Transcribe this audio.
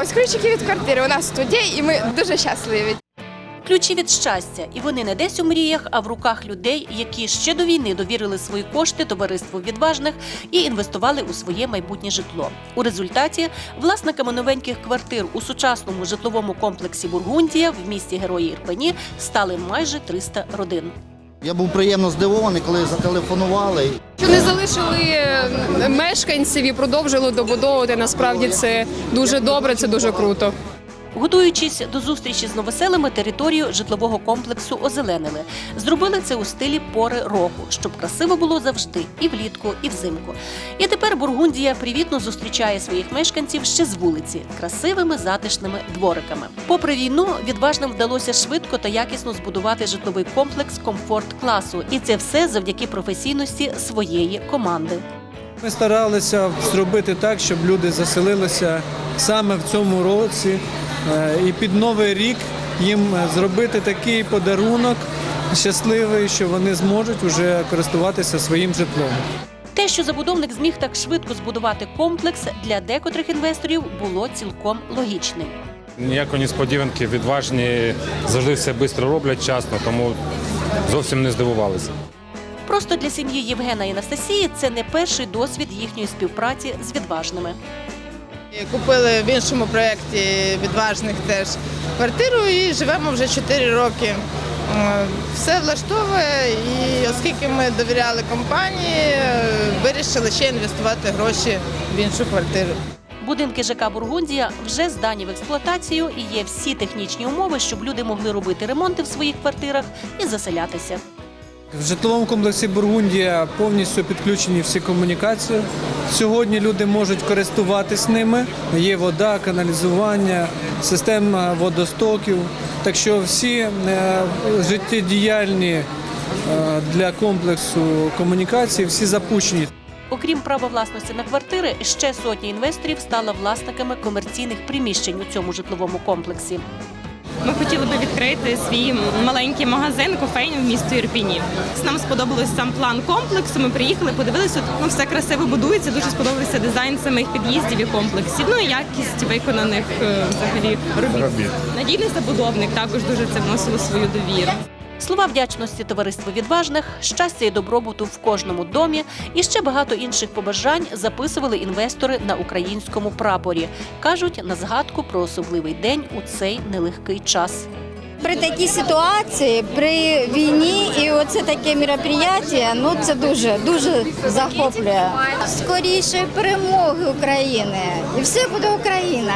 Ось ключики від квартири. У нас тут є, і ми дуже щасливі. Ключі від щастя, і вони не десь у мріях, а в руках людей, які ще до війни довірили свої кошти товариству відважних і інвестували у своє майбутнє житло. У результаті власниками новеньких квартир у сучасному житловому комплексі Бургундія в місті Герої Ірпені стали майже 300 родин. Я був приємно здивований, коли зателефонували. Що не залишили мешканців і продовжили добудовувати. Насправді це дуже добре, це дуже круто. Готуючись до зустрічі з новоселами, територію житлового комплексу озеленили. Зробили це у стилі пори року, щоб красиво було завжди і влітку, і взимку. І тепер Бургундія привітно зустрічає своїх мешканців ще з вулиці красивими затишними двориками. Попри війну, відважним вдалося швидко та якісно збудувати житловий комплекс комфорт класу, і це все завдяки професійності своєї команди. Ми старалися зробити так, щоб люди заселилися саме в цьому році, і під новий рік їм зробити такий подарунок щасливий, що вони зможуть вже користуватися своїм житлом. Те, що забудовник зміг так швидко збудувати комплекс для декотрих інвесторів, було цілком логічним. Ніякої несподіванки, відважні завжди все швидко роблять вчасно, тому зовсім не здивувалися. Просто для сім'ї Євгена і Анастасії це не перший досвід їхньої співпраці з відважними. Купили в іншому проєкті відважних теж квартиру і живемо вже 4 роки. Е, Все влаштовує, і оскільки ми довіряли компанії, е, вирішили ще інвестувати гроші в іншу квартиру. Будинки ЖК Бургундія вже здані в експлуатацію і є всі технічні умови, щоб люди могли робити ремонти в своїх квартирах і заселятися. В житловому комплексі Бургундія повністю підключені всі комунікації. Сьогодні люди можуть користуватись ними. Є вода, каналізування, система водостоків. Так що всі е, життєдіяльні е, для комплексу комунікації всі запущені. Окрім права власності на квартири, ще сотні інвесторів стали власниками комерційних приміщень у цьому житловому комплексі. Ми хотіли би відкрити свій маленький магазин кофейню в місті Ірпіні. Нам сподобався сам план комплексу. Ми приїхали, подивилися, ну все красиво будується. Дуже сподобався дизайн самих під'їздів і комплексів. Ну і якість виконаних е, взагалі робіт. Надійний забудовник також дуже це вносило свою довіру. Слова вдячності товариству відважних, щастя і добробуту в кожному домі і ще багато інших побажань записували інвестори на українському прапорі. кажуть на згадку про особливий день у цей нелегкий час. При такій ситуації, при війні, і оце таке мероприятие, ну це дуже дуже захоплює. Скоріше перемоги України, і все буде Україна.